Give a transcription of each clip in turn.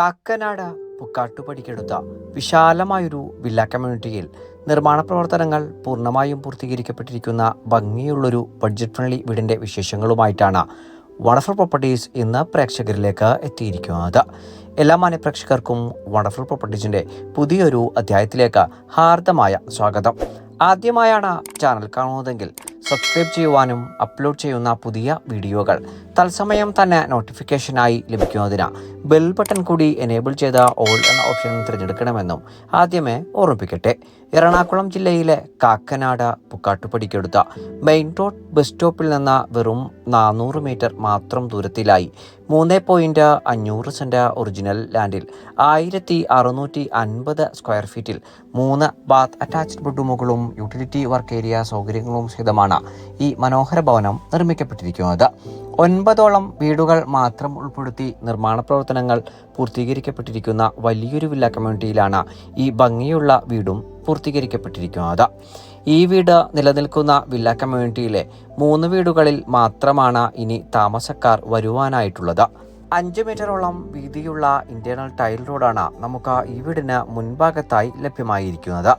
Kakkanad പുക്കാട്ടുപടിക്കെടുത്ത വിശാലമായൊരു villa കമ്മ്യൂണിറ്റിയിൽ നിർമ്മാണ പ്രവർത്തനങ്ങൾ പൂർണമായും പൂർത്തീകരിക്കപ്പെട്ടിരിക്കുന്ന ഭംഗിയുള്ളൊരു ബഡ്ജറ്റ് ഫ്രണ്ട്ലി വീടിന്റെ വിശേഷങ്ങളുമായിട്ടാണ് വണ്ടർഫുൾ പ്രോപ്പർട്ടീസ് ഇന്ന് പ്രേക്ഷകരിലേക്ക് എത്തിയിരിക്കുന്നത്. എല്ലാ മാന്യപ്രേക്ഷകർക്കും വണ്ടർഫുൾ പ്രോപ്പർട്ടീസിന്റെ പുതിയൊരു അധ്യായത്തിലേക്ക് ഹാർദമായ സ്വാഗതം. ആദ്യമായാണ് ചാനൽ കാണുന്നതെങ്കിൽ സബ്സ്ക്രൈബ് ചെയ്യുവാനും അപ്ലോഡ് ചെയ്യുന്ന പുതിയ വീഡിയോകൾ തത്സമയം തന്നെ നോട്ടിഫിക്കേഷനായി ലഭിക്കുന്നതിന് ബെൽ ബട്ടൺ കൂടി എനേബിൾ ചെയ്ത ഓൾ എന്ന ഓപ്ഷൻ തിരഞ്ഞെടുക്കണമെന്നും ആദ്യമേ ഓർമ്മിപ്പിക്കട്ടെ. എറണാകുളം ജില്ലയിലെ കാക്കനാട് പുക്കാട്ടുപടിക്കെടുത്ത മെയിൻ റോഡ് ബസ് സ്റ്റോപ്പിൽ നിന്ന് വെറും നാനൂറ് മീറ്റർ മാത്രം ദൂരത്തിലായി. മൂന്ന് പോയിന്റ് അഞ്ഞൂറ് സെന്റ് ഒറിജിനൽ ലാൻഡിൽ ആയിരത്തി അറുന്നൂറ്റി അൻപത് സ്ക്വയർ ഫീറ്റിൽ മൂന്ന് ബാത്ത് അറ്റാച്ച്ഡ് ബെഡ്റൂമുകളും യൂട്ടിലിറ്റി വർക്ക് ഏരിയ സൗകര്യങ്ങളും സഹിതമാണ് ഈ മനോഹര ഭവനം നിർമ്മിക്കപ്പെട്ടിരിക്കുന്നത്. ഒൻപതോളം വീടുകൾ മാത്രം ഉൾപ്പെടുത്തി നിർമ്മാണ പ്രവർത്തനങ്ങൾ പൂർത്തീകരിക്കപ്പെട്ടിരിക്കുന്ന വലിയൊരു വില്ല കമ്മ്യൂണിറ്റിയിലാണ് ഈ ഭംഗിയുള്ള വീടും പൂർത്തീകരിക്കപ്പെട്ടിരിക്കുന്നത്. ഈ വീട് നിലനിൽക്കുന്ന വില്ല കമ്മ്യൂണിറ്റിയിലെ മൂന്ന് വീടുകളിൽ മാത്രമാണ് ഇനി താമസക്കാർ വരുവാനായിട്ടുള്ളത്. അഞ്ച് മീറ്ററോളം വീതിയുള്ള ഇന്റേണൽ ടൈൽ റോഡാണ് നമുക്ക് ഈ വീടിന് മുൻഭാഗത്തായി ലഭ്യമായിരിക്കുന്നത്.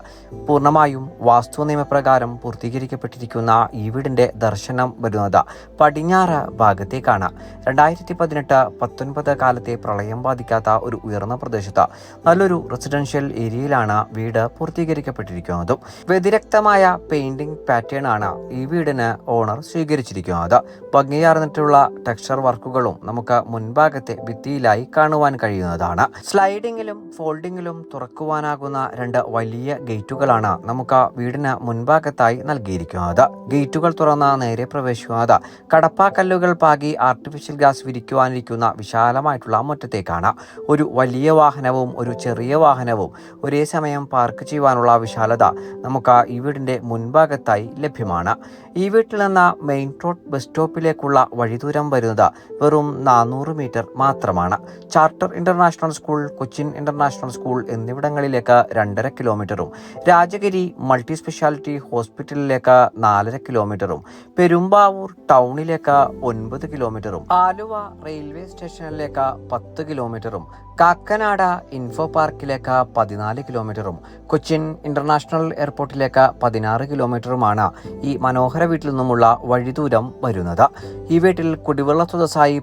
പൂർണമായും വാസ്തു നിയമപ്രകാരം പൂർത്തീകരിക്കപ്പെട്ടിരിക്കുന്ന ഈ വീടിന്റെ ദർശനം വരുന്നത് പടിഞ്ഞാറ് ഭാഗത്തേക്കാണ്. രണ്ടായിരത്തി പതിനെട്ട് പത്തൊൻപത് കാലത്തെ പ്രളയം ബാധിക്കാത്ത ഒരു ഉയർന്ന പ്രദേശത്ത് നല്ലൊരു റെസിഡൻഷ്യൽ ഏരിയയിലാണ് വീട് പൂർത്തീകരിക്കപ്പെട്ടിരിക്കുന്നതും. വ്യതിരക്തമായ പെയിന്റിംഗ് പാറ്റേൺ ആണ് ഈ വീടിന് ഓണർ സ്വീകരിച്ചിരിക്കുന്നത്. ഭംഗിയാർന്നിട്ടുള്ള ടെക്സ്ചർ വർക്കുകളും നമുക്ക് മുൻഭാഗത്തെ ഭിത്തിയിലായി കാണുവാൻ കഴിയുന്നതാണ്. സ്ലൈഡിങ്ങിലും ഫോൾഡിങ്ങിലും തുറക്കുവാനാകുന്ന രണ്ട് വലിയ ഗേറ്റുകളാണ് നമുക്ക് വീടിന് മുൻഭാഗത്തായി നൽകിയിരിക്കുന്നത്. ഗേറ്റുകൾ തുറന്ന നേരെ പ്രവേശിക്കുന്നത് കടപ്പാക്കല്ലുകൾ പാകി ആർട്ടിഫിഷ്യൽ ഗ്യാസ് വിരിക്കുവാനിരിക്കുന്ന വിശാലമായിട്ടുള്ള മുറ്റത്തേക്കാണ്. ഒരു വലിയ വാഹനവും ഒരു ചെറിയ വാഹനവും ഒരേ സമയം പാർക്ക് ചെയ്യുവാനുള്ള വിശാലത നമുക്ക് ഈ വീടിന്റെ മുൻഭാഗത്തായി ലഭ്യമാണ്. ഈ വീട്ടിൽ നിന്ന് മെയിൻ റോഡ് ബസ് സ്റ്റോപ്പിലേക്കുള്ള വഴിദൂരം വരുന്നത് വെറും നാനൂറ് മീറ്റർ മാത്രമാണ്. Charter international school Cochin international school എന്നിവിടങ്ങളിലേക്ക് രണ്ടര കിലോമീറ്ററും രാജഗിരി മൾട്ടി സ്പെഷ്യാലിറ്റി ഹോസ്പിറ്റലിലേക്ക് നാലര കിലോമീറ്ററും പെരുമ്പാവൂർ ടൗണിലേക്ക് ഒൻപത് കിലോമീറ്ററും ആലുവ റെയിൽവേ സ്റ്റേഷനിലേക്ക് പത്ത് കിലോമീറ്ററും കാക്കനാട ഇൻഫോ പാർക്കിലേക്ക് പതിനാല് കിലോമീറ്ററും കൊച്ചിൻ ഇന്റർനാഷണൽ എയർപോർട്ടിലേക്ക് പതിനാറ് കിലോമീറ്ററുമാണ് ഈ മനോഹര വീട്ടിൽ നിന്നുമുള്ള വഴിദൂരം വരുന്നത്. ഈ വീട്ടിൽ കുടിവെള്ള സ്രോതസ്സായി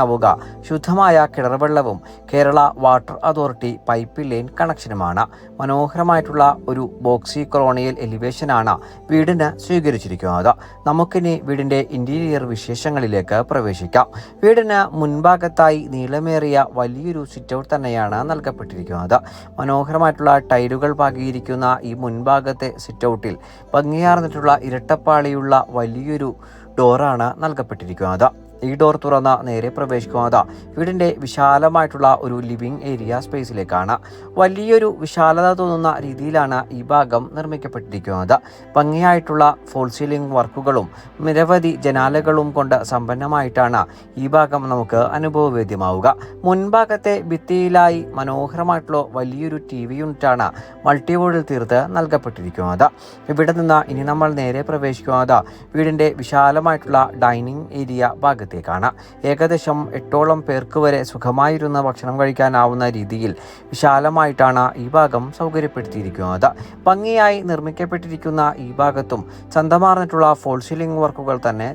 പ്രയോജനപ്പെടുത്താനാവുക ശുദ്ധമായ കിണർവെള്ളവും Kerala water authority pipe line കണക്ഷനുമാണ്. മനോഹരമായിട്ടുള്ള ഒരു ബോക്സി കൊളോണിയൽ എലിവേഷനാണ് വീടിന് സ്വീകരിച്ചിരിക്കുന്നത്. നമുക്കിനി വീടിന്റെ ഇന്റീരിയർ വിശേഷങ്ങളിലേക്ക് പ്രവേശിക്കാം. വീടിന് മുൻഭാഗത്തായി നീളമേറിയ വലിയൊരു സിറ്റ് ഔട്ട് തന്നെയാണ് നൽകപ്പെട്ടിരിക്കുന്നത്. മനോഹരമായിട്ടുള്ള ടൈലുകൾ പാകിയിരിക്കുന്ന ഈ മുൻഭാഗത്തെ സിറ്റ് ഔട്ടിൽ ഭംഗിയാർന്നിട്ടുള്ള ഇരട്ടപ്പാളിയുള്ള വലിയൊരു ഡോറാണ് നൽകപ്പെട്ടിരിക്കുന്നത്. ഈ ഡോർ തുറന്ന നേരെ പ്രവേശിക്കുന്നത് വീടിന്റെ വിശാലമായിട്ടുള്ള ഒരു ലിവിംഗ് ഏരിയ സ്പേസിലേക്കാണ്. വലിയൊരു വിശാലത തോന്നുന്ന രീതിയിലാണ് ഈ ഭാഗം നിർമ്മിക്കപ്പെട്ടിരിക്കുന്നത്. ഭംഗിയായിട്ടുള്ള ഫോൾ സീലിംഗ് വർക്കുകളും നിരവധി ജനാലകളും കൊണ്ട് സമ്പന്നമായിട്ടാണ് ഈ ഭാഗം നമുക്ക് അനുഭവവേദ്യമാവുക. മുൻഭാഗത്തെ ഭിത്തിയിലായി മനോഹരമായിട്ടുള്ള വലിയൊരു ടി വി യൂണിറ്റാണ് മൾട്ടിവോഡിൽ തീർത്ത് നൽകപ്പെട്ടിരിക്കുന്നത്. ഇവിടെ നിന്ന് ഇനി നമ്മൾ നേരെ പ്രവേശിക്കുന്നത് വീടിന്റെ വിശാലമായിട്ടുള്ള ഡൈനിങ് ഏരിയ ഭാഗത്ത് ഭാഗത്തേക്കാണ് ഏകദേശം എട്ടോളം പേർക്ക് വരെ സുഖമായിരുന്ന ഭക്ഷണം കഴിക്കാനാവുന്ന രീതിയിൽ വിശാലമായിട്ടാണ് ഈ ഭാഗം സൗകര്യപ്പെടുത്തിയിരിക്കുന്നത്. ഭംഗിയായി നിർമ്മിക്കപ്പെട്ടിരിക്കുന്ന ഈ ഭാഗത്തും ചന്തമാർന്നിട്ടുള്ള ഫോൾ സീലിംഗ് വർക്കുകൾ തന്നെ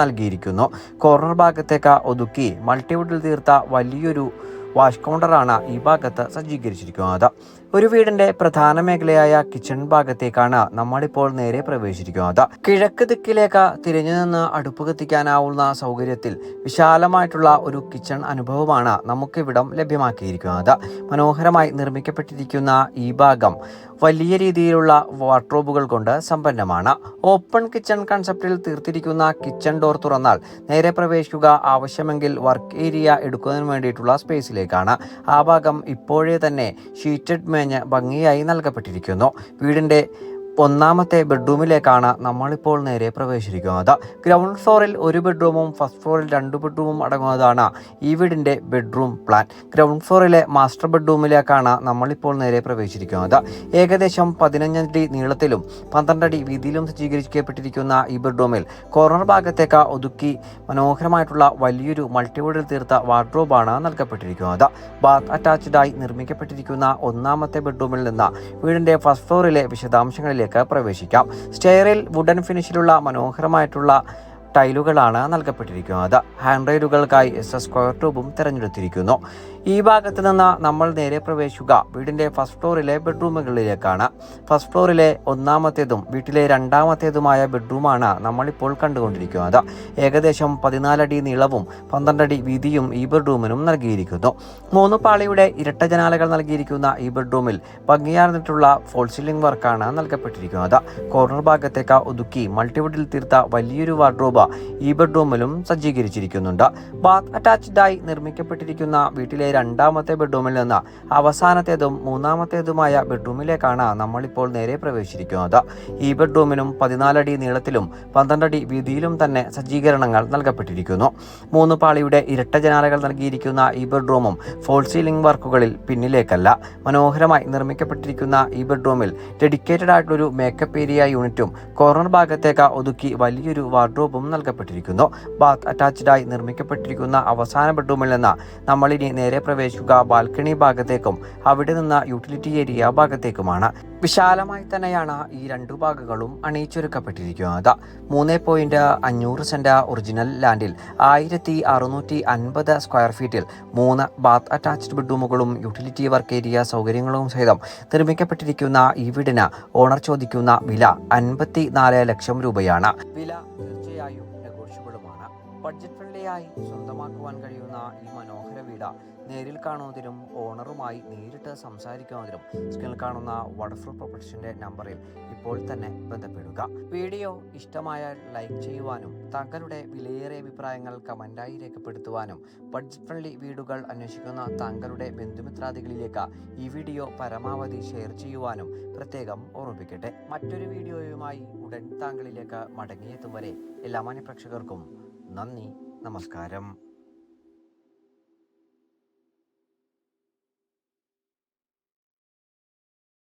നൽകിയിരിക്കുന്നു. കോർണർ ഭാഗത്തേക്ക് ഒതുക്കി മൾട്ടിവുഡിൽ തീർത്ത വലിയൊരു വാഷ് കൗണ്ടറാണ് ഈ ഭാഗത്ത് സജ്ജീകരിച്ചിരിക്കുന്നത്. ഒരു വീടിന്റെ പ്രധാന മേഖലയായ കിച്ചൺ ഭാഗത്തേക്കാണ് നമ്മളിപ്പോൾ നേരെ പ്രവേശിച്ചിരിക്കുന്നത്. കിഴക്ക് ദിക്കിലേക്ക് തിരിഞ്ഞു നിന്ന് അടുപ്പ് കത്തിക്കാനാവുന്ന സൗകര്യത്തിൽ വിശാലമായിട്ടുള്ള ഒരു കിച്ചൺ അനുഭവമാണ് നമുക്കിവിടം ലഭ്യമാക്കിയിരിക്കുന്നത്. മനോഹരമായി നിർമ്മിക്കപ്പെട്ടിരിക്കുന്ന ഈ ഭാഗം വലിയ രീതിയിലുള്ള വാർഡ്രോബുകൾ കൊണ്ട് സമ്പന്നമാണ്. ഓപ്പൺ കിച്ചൺ കൺസെപ്റ്റിൽ തീർത്തിരിക്കുന്ന കിച്ചൺ ഡോർ തുറന്നാൽ നേരെ പ്രവേശിക്കുക ആവശ്യമെങ്കിൽ വർക്ക് ഏരിയ എടുക്കുന്നതിന് വേണ്ടിയിട്ടുള്ള സ്പേസിലേക്കാണ് ആ ഭാഗം ഇപ്പോഴേ തന്നെ ഷീറ്റഡ് മേഞ്ഞ് ഭംഗിയായി നൽകപ്പെട്ടിരിക്കുന്നു. വീടിന്റെ ഒന്നാമത്തെ ബെഡ്റൂമിലേക്കാണ് നമ്മളിപ്പോൾ നേരെ പ്രവേശിക്കുന്നത്. ഗ്രൗണ്ട് ഫ്ലോറിൽ ഒരു ബെഡ്റൂമും ഫസ്റ്റ് ഫ്ലോറിൽ രണ്ട് ബെഡ്റൂമും അടങ്ങുന്നതാണ് ഈ വീടിന്റെ ബെഡ്റൂം പ്ലാൻ. ഗ്രൗണ്ട് ഫ്ലോറിലെ മാസ്റ്റർ ബെഡ്റൂമിലേക്കാണ് നമ്മളിപ്പോൾ നേരെ പ്രവേശിക്കുന്നത് ഏകദേശം പതിനഞ്ചടി നീളത്തിലും പന്ത്രണ്ടടി വീതിയിലും സജ്ജീകരിക്കപ്പെട്ടിരിക്കുന്ന ഈ ബെഡ്റൂമിൽ കോർണർ ഭാഗത്തേക്ക് ഒതുക്കി മനോഹരമായിട്ടുള്ള വലിയൊരു മൾട്ടിവുഡിൽ തീർത്ത വാർഡ്രോബാണ് നൽകപ്പെട്ടിരിക്കുന്നത്. ബാത്ത് അറ്റാച്ച്ഡായി നിർമ്മിക്കപ്പെട്ടിരിക്കുന്ന ഒന്നാമത്തെ ബെഡ്റൂമിൽ നിന്ന് വീടിന്റെ ഫസ്റ്റ് ഫ്ലോറിലെ വിശദാംശങ്ങളിലേക്ക് പ്രവേശിക്കാം. സ്റ്റെയറിൽ വുഡൻ ഫിനിഷിലുള്ള മനോഹരമായിട്ടുള്ള ടൈലുകളാണ് നൽകപ്പെട്ടിരിക്കുന്നത്. ഹാൻഡ് റെയിലുകൾക്കായി എസ് എസ് സ്ക്വയർ ട്യൂബും തിരഞ്ഞെടുത്തിരിക്കുന്നു. ഈ ഭാഗത്ത് നിന്ന് നമ്മൾ നേരെ പ്രവേശിക്കുക. വീടിന്റെ ഫസ്റ്റ് ഫ്ലോറിലെ ബെഡ്റൂമുകളിലേക്കാണ്. ഫസ്റ്റ് ഫ്ലോറിലെ ഒന്നാമത്തേതും വീട്ടിലെ രണ്ടാമത്തേതുമായ ബെഡ്റൂമാണ് നമ്മളിപ്പോൾ കണ്ടുകൊണ്ടിരിക്കുന്നത്. ഏകദേശം പതിനാലടി നീളവും പന്ത്രണ്ടടി വീതിയും ഈ ബെഡ്റൂമിനും നൽകിയിരിക്കുന്നു. മൂന്ന് പാളിയുടെ ഇരട്ട ജനാലകൾ നൽകിയിരിക്കുന്ന ഈ ബെഡ്റൂമിൽ ഭംഗിയാർന്നിട്ടുള്ള ഫോൾ സീലിംഗ് വർക്കാണ് നൽകപ്പെട്ടിരിക്കുന്നത്. കോർണർ ഭാഗത്തേക്ക് ഒതുക്കി മൾട്ടിവുഡിൽ തീർത്ത വലിയൊരു വാർഡ്രോബ് ഈ ബെഡ്റൂമിലും സജ്ജീകരിച്ചിരിക്കുന്നുണ്ട്. ബാത്ത് അറ്റാച്ച്ഡായി നിർമ്മിക്കപ്പെട്ടിരിക്കുന്ന വീട്ടിലെ രണ്ടാമത്തെ ബെഡ്റൂമിൽ നിന്ന് അവസാനത്തേതും മൂന്നാമത്തേതുമായ ബെഡ്റൂമിലേക്കാണ് നമ്മളിപ്പോൾ നേരെ പ്രവേശിച്ചിരിക്കുന്നത്. ഈ ബെഡ്റൂമിനും പതിനാലടി നീളത്തിലും പന്ത്രണ്ടടി വീതിയിലും തന്നെ സജ്ജീകരണങ്ങൾ നൽകപ്പെട്ടിരിക്കുന്നു. മൂന്ന് പാളിയുടെ ഇരട്ട ജനാലകൾ നൽകിയിരിക്കുന്ന ഈ ബെഡ്റൂമും ഫോൾ സീലിംഗ് വർക്കുകളിൽ പിന്നിലേക്കല്ല. മനോഹരമായി നിർമ്മിക്കപ്പെട്ടിരിക്കുന്ന ഈ ബെഡ്റൂമിൽ ഡെഡിക്കേറ്റഡ് ആയിട്ടുള്ളൊരു മേക്കപ്പ് ഏരിയ യൂണിറ്റും കോർണർ ഭാഗത്തേക്ക് ഒതുക്കി വലിയൊരു വാർഡ്രോബും നൽകപ്പെട്ടിരിക്കുന്നു. ബാത്ത് അറ്റാച്ച്ഡായി നിർമ്മിക്കപ്പെട്ടിരിക്കുന്ന അവസാന ബെഡ്റൂമിൽ നിന്ന് നമ്മളിനി നേരെ പ്രവേശിക്കുക ബാൽക്കണി ഭാഗത്തേക്കും അവിടെ നിന്ന് യൂട്ടിലിറ്റി ഏരിയ ഭാഗത്തേക്കുമാണ്. വിശാലമായി തന്നെയാണ് ഈ രണ്ടു ഭാഗങ്ങളും അണിയിച്ചൊരുക്കപ്പെട്ടിരിക്കുന്നത്. മൂന്ന് പോയിന്റ് അഞ്ഞൂറ് സെന്റ് ഒറിജിനൽ ലാൻഡിൽ ആയിരത്തി അറുന്നൂറ്റി അൻപത് സ്ക്വയർ ഫീറ്റിൽ മൂന്ന് ബാത്ത് അറ്റാച്ച്ഡ് ബെഡ്റൂമുകളും യൂട്ടിലിറ്റി വർക്ക് ഏരിയ സൗകര്യങ്ങളും സഹിതം നിർമ്മിക്കപ്പെട്ടിരിക്കുന്ന ഈ വീടിന് ഓണർ ചോദിക്കുന്ന വില അൻപത്തി ലക്ഷം രൂപയാണ്. വില ഫ്രണ്ട്ലിയായി സ്വന്തമാക്കുവാൻ കഴിയുന്ന ഈ മനോഹര വീട് നേരിൽ കാണുന്നതിനും ഓണറുമായി നേരിട്ട് സംസാരിക്കുന്നതിനും സ്ക്രീനിൽ കാണുന്ന വണ്ടർഫുൾ പ്രൊപ്പർട്ടീസിന്റെ നമ്പറിൽ ഇപ്പോൾ തന്നെ ബന്ധപ്പെടുക. വീഡിയോ ഇഷ്ടമായാൽ ലൈക്ക് ചെയ്യുവാനും താങ്കളുടെ വിലയേറിയ അഭിപ്രായങ്ങൾ കമന്റായി രേഖപ്പെടുത്തുവാനും ബഡ്ജറ്റ് ഫ്രണ്ട്ലി വീടുകൾ അന്വേഷിക്കുന്ന താങ്കളുടെ ബന്ധുമിത്രാദികളിലേക്ക് ഈ വീഡിയോ പരമാവധി ഷെയർ ചെയ്യുവാനും പ്രത്യേകം ഓർമ്മിപ്പിക്കട്ടെ. മറ്റൊരു വീഡിയോയുമായി ഉടൻ താങ്കളിലേക്ക് മടങ്ങിയെത്തും വരെ എല്ലാ മാന്യപ്രേക്ഷകർക്കും നന്ദി. നമസ്കാരം.